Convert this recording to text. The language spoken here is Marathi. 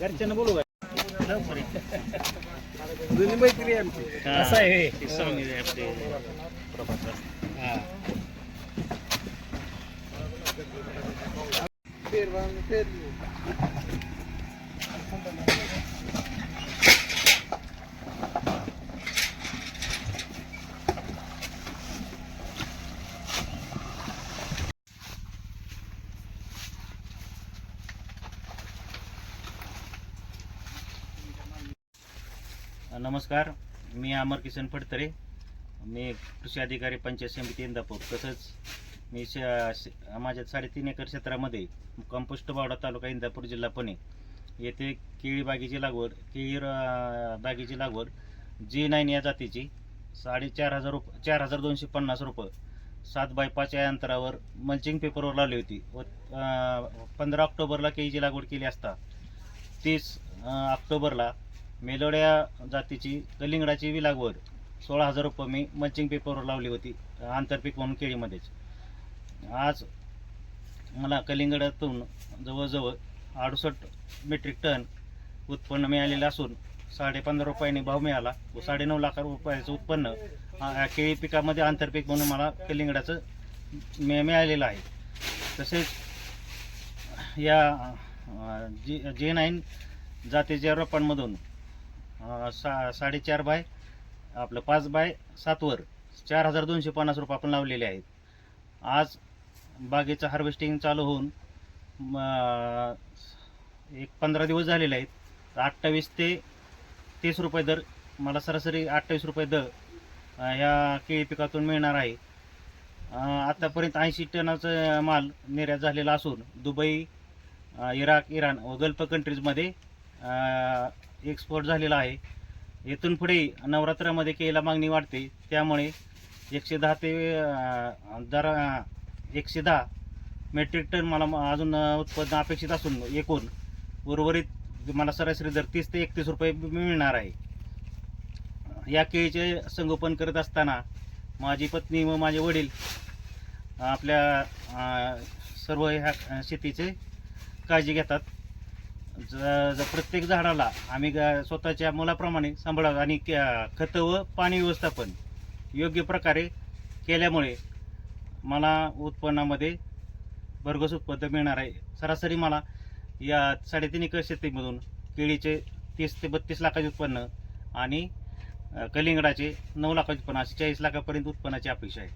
घरच्यानं बोलू जुनी मैत्री आमची असं आहे प्रभाकर नमस्कार मी अमर किसन फडतरे. मी कृषी अधिकारी पंचायत समिती इंदापूर. तसंच मी श- माझ्या साडेतीन एकर क्षेत्रामध्ये कंपोस्ट बावडा तालुका इंदापूर जिल्हा पुणे येथे केळी बागेची लागवड केळी बागेची लागवड जी नाईन या जातीची साडेचार हजार रुप चार हजार दोनशे पन्नास रुपये सात बाय पाच या अंतरावर मल्चिंग पेपरवर लावली होती. व पंधरा ऑक्टोबरला केळीची लागवड केली असता. तीस ऑक्टोबरला मेलोड्या जातीची कलिंगडाची बी लागवड. सोळा हजार रुपये मी मल्चिंग पेपरवर लावली होती आंतरपीक म्हणून केळीमध्येच. आज मला कलिंगडातून जवळजवळ अडुसष्ट मेट्रिक टन उत्पन्न मिळालेलं असून साडेपंधरा रुपयांनी भाव मिळाला व साडेनऊ लाख रुपयाचं उत्पन्न केळी पिकामध्ये आंतरपीक म्हणून मला कलिंगडाचं मि मिळालेलं आहे. तसेच या जी जे नाईन जातीच्या रोपांमधून सा साडेचार बाय आपलं पाच बाय सातवर चार हजार दोनशे पन्नास रुपये आपण लावलेले आहेत. आज बागेचं हार्वेस्टिंग चालू होऊन एक पंधरा दिवस झालेले आहेत. अठ्ठावीस ते तीस रुपये दर मला सरासरी अठ्ठावीस रुपये दर ह्या केळी पिकातून मिळणार आहे. आतापर्यंत ऐंशी टनाचं माल निर्यात झालेला असून दुबई इराक इराण व गल्फ कंट्रीजमध्ये एक्सपोर्ट झालेला आहे. येथून पुढे नवरात्रामध्ये केळीला मागणी वाढते. त्यामुळे एकशे दहा ते दर एकशे दहा मेट्रिक टन मला म- अजून उत्पन्न अपेक्षित असून एकूण उर्वरित मला सरासरी दर तीस ते एकतीस रुपये मिळणार आहे. या केळीचे संगोपन करत असताना माझी पत्नी व माझे वडील आपल्या सर्व ह्या शेतीचे काळजी घेतात. ज प्रत्येक झाडाला आम्ही ग- स्वतःच्या मुलाप्रमाणे सांभाळावं आणि क- खतं व पाणी व्यवस्थापन योग्य प्रकारे केल्यामुळे मला उत्पन्नामध्ये भरघोस उत्पन्न मिळणार आहे. सरासरी मला या साडेतीन एकर शेतीमधून केळीचे तीस ते बत्तीस लाखाचे उत्पन्न आणि कलिंगडाचे नऊ लाखाचे उत्पन्न असे चाळीस लाखापर्यंत उत्पन्नाची अपेक्षा आहे.